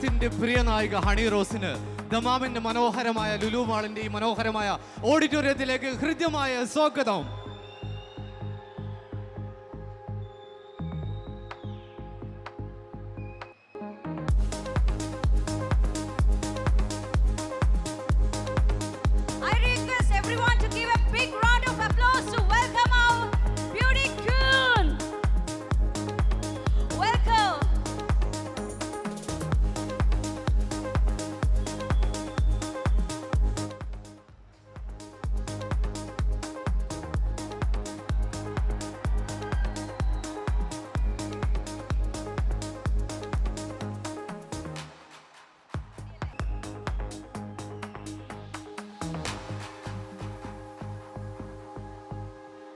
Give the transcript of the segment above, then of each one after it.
എന്റെ പ്രിയ നായിക ഹണി റോസിന് ദമാമിന്റെ മനോഹരമായ ലുലു മാളിന്റെ ഈ മനോഹരമായ ഓഡിറ്റോറിയത്തിലേക്ക് ഹൃദ്യമായ സ്വാഗതം.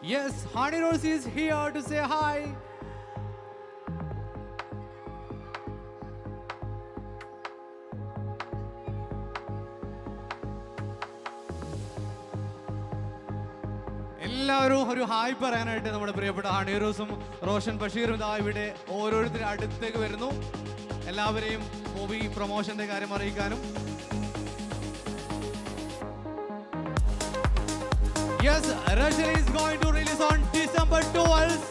Yes, Honey Rose is here to say hi. എല്ലാവരും ഒരു ഹായ് പറയാനായിട്ട് നമ്മുടെ പ്രിയപ്പെട്ട ഹണി റോസും റോഷൻ ബഷീറും ഇതാ ഇവിടെ ഓരോരുത്തരും അടുത്തേക്ക് വരുന്നു എല്ലാവരെയും മൂവി പ്രൊമോഷന്റെ കാര്യം അറിയിക്കാനും Yes, Rachel is going to release on December 12th.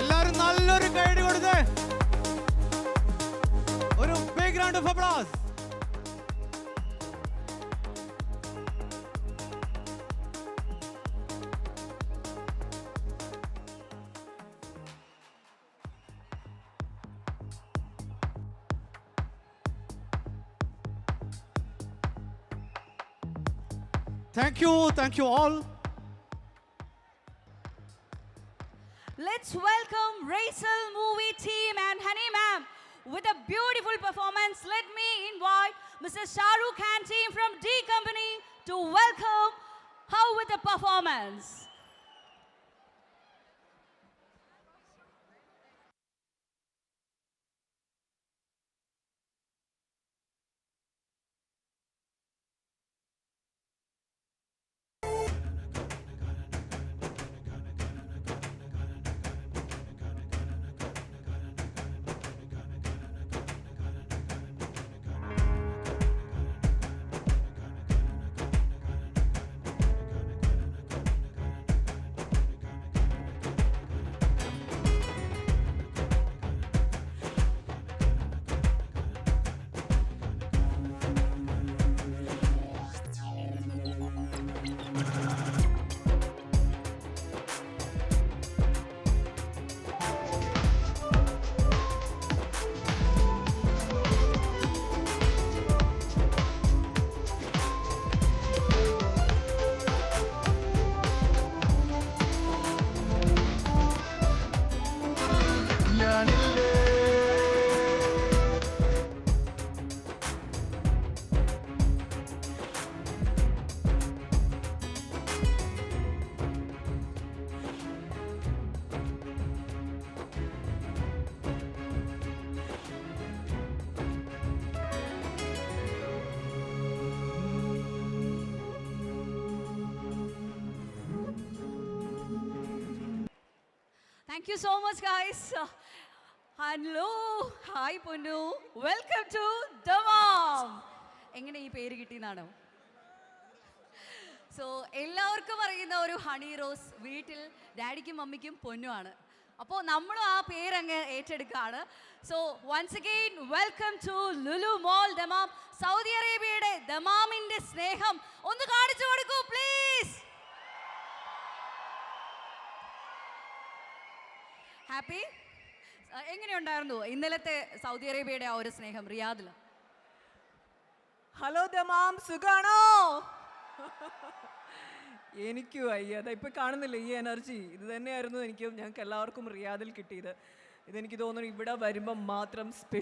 എല്ലാവരും നല്ലൊരു കൈഡി കൊടുത്തേ ഒരു big of applause Thank you, thank you all. Let's welcome Raisal Movie Team and Honey Ma'am with a beautiful performance. Let me invite Mr. Shahrukh Khan team from D Company to welcome her with the performance. Thank you so much guys hello hi Ponnu welcome to Dammam എങ്ങനെ ഈ പേര് കിട്ടിയെന്നാണോ? So എല്ലാവർക്കും അറിയുന്ന ഒരു ഹണി റോസ് വീട്ടിൽ ഡാഡിക്കും മമ്മിക്കും പൊന്നുമാണ് അപ്പോൾ നമ്മളും ആ പേരങ്ങ് ഏറ്റെടുക്കുകയാണ്. So once again welcome to Lulu mall Dammam Saudi അറേബ്യയുടെ ദമാമിന്റെ സ്നേഹം ഒന്ന് കാണിച്ചു കൊടുക്കൂ പ്ലീസ് ഹാപ്പി എങ്ങനെയുണ്ടായിരുന്നു ഇന്നലത്തെ സൗദി അറേബ്യയുടെ ആ ഒരു സ്നേഹം റിയാദിൽ? ഹലോ ദമാം സുഖാണോ? എനിക്ക് വയ്യ അതാ ഇപ്പൊ കാണുന്നില്ല ഈ എനർജി? ഇത് തന്നെയായിരുന്നു എനിക്ക് ഞങ്ങൾക്ക് എല്ലാവർക്കും റിയാദിൽ കിട്ടിയത്. ഇതെനിക്ക് തോന്നുന്നു ഇവിടെ വരുമ്പം മാത്രം സ്പെഷ്യൽ